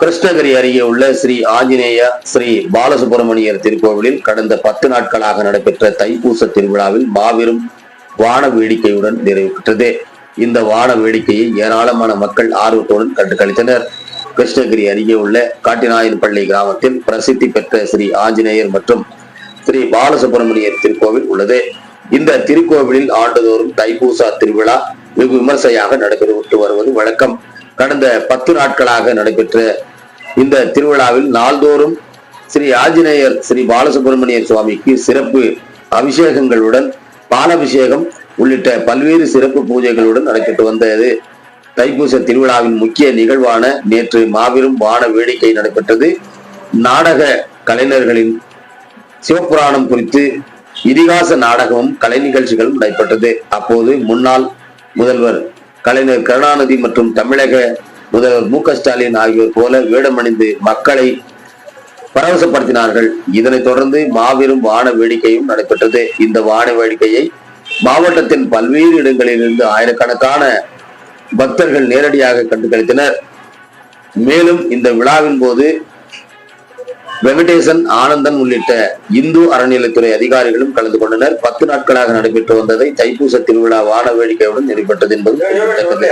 கிருஷ்ணகிரி அருகே உள்ள ஸ்ரீ ஆஞ்சநேய ஸ்ரீ பாலசுப்பிரமணியர் திருக்கோவிலில் கடந்த பத்து நாட்களாக நடைபெற்ற தைப்பூச திருவிழாவில் மாபெரும் வான வேடிக்கையுடன் நிறைவு பெற்றது. இந்த வான வேடிக்கையை ஏராளமான மக்கள் ஆர்வத்துடன் கண்டு கழித்தனர் கிருஷ்ணகிரி அருகே உள்ள காட்டிநாயன்பள்ளி கிராமத்தில் பிரசித்தி பெற்ற ஸ்ரீ ஆஞ்சநேயர் மற்றும் ஸ்ரீ பாலசுப்பிரமணியர் திருக்கோவில் உள்ளது. இந்த திருக்கோவிலில் ஆண்டுதோறும் தைப்பூசா திருவிழா வெகு விமர்சையாக நடைபெற்று வருவது வழக்கம். கடந்த பத்து நாட்களாக நடைபெற்ற இந்த திருவிழாவில் நாள்தோறும் ஸ்ரீ ஆஞ்சநேயர் ஸ்ரீ பாலசுப்பிரமணிய சுவாமிக்கு சிறப்பு அபிஷேகங்களுடன் பாலபிஷேகம் உள்ளிட்ட பல்வேறு சிறப்பு பூஜைகளுடன் நடைபெற்று வந்தது. தைப்பூச திருவிழாவின் முக்கிய நிகழ்வான நேற்று மாபெரும் வான வேடிக்கை நடைபெற்றது. நாடக கலைஞர்களின் சிவபுராணம் குறித்து இதிகாச நாடகமும் கலை நிகழ்ச்சிகளும் நடைபெற்றது. அப்போது முன்னாள் முதல்வர் கலைஞர் கருணாநிதி மற்றும் தமிழக முதல்வர் மு க ஸ்டாலின் ஆகியோர் போல வேடமணிந்து மக்களை பரவசப்படுத்தினார்கள். இதனைத் தொடர்ந்து மாபெரும் வான வேடிக்கையும் நடைபெற்றது. இந்த வான வேடிக்கையை மாவட்டத்தின் பல்வேறு இடங்களிலிருந்து ஆயிரக்கணக்கான பக்தர்கள் நேரடியாக கண்டு கழித்தனர் மேலும் இந்த விழாவின் போது வெங்கடேசன் ஆனந்தன் உள்ளிட்ட இந்து அறநிலைத்துறை அதிகாரிகளும் கலந்து கொண்டனர். பத்து நாட்களாக நடைபெற்று வந்ததை தைப்பூச திருவிழா வான வேடிக்கையுடன் நிறைவேற்றது என்பது குறிப்பிடத்தக்கது.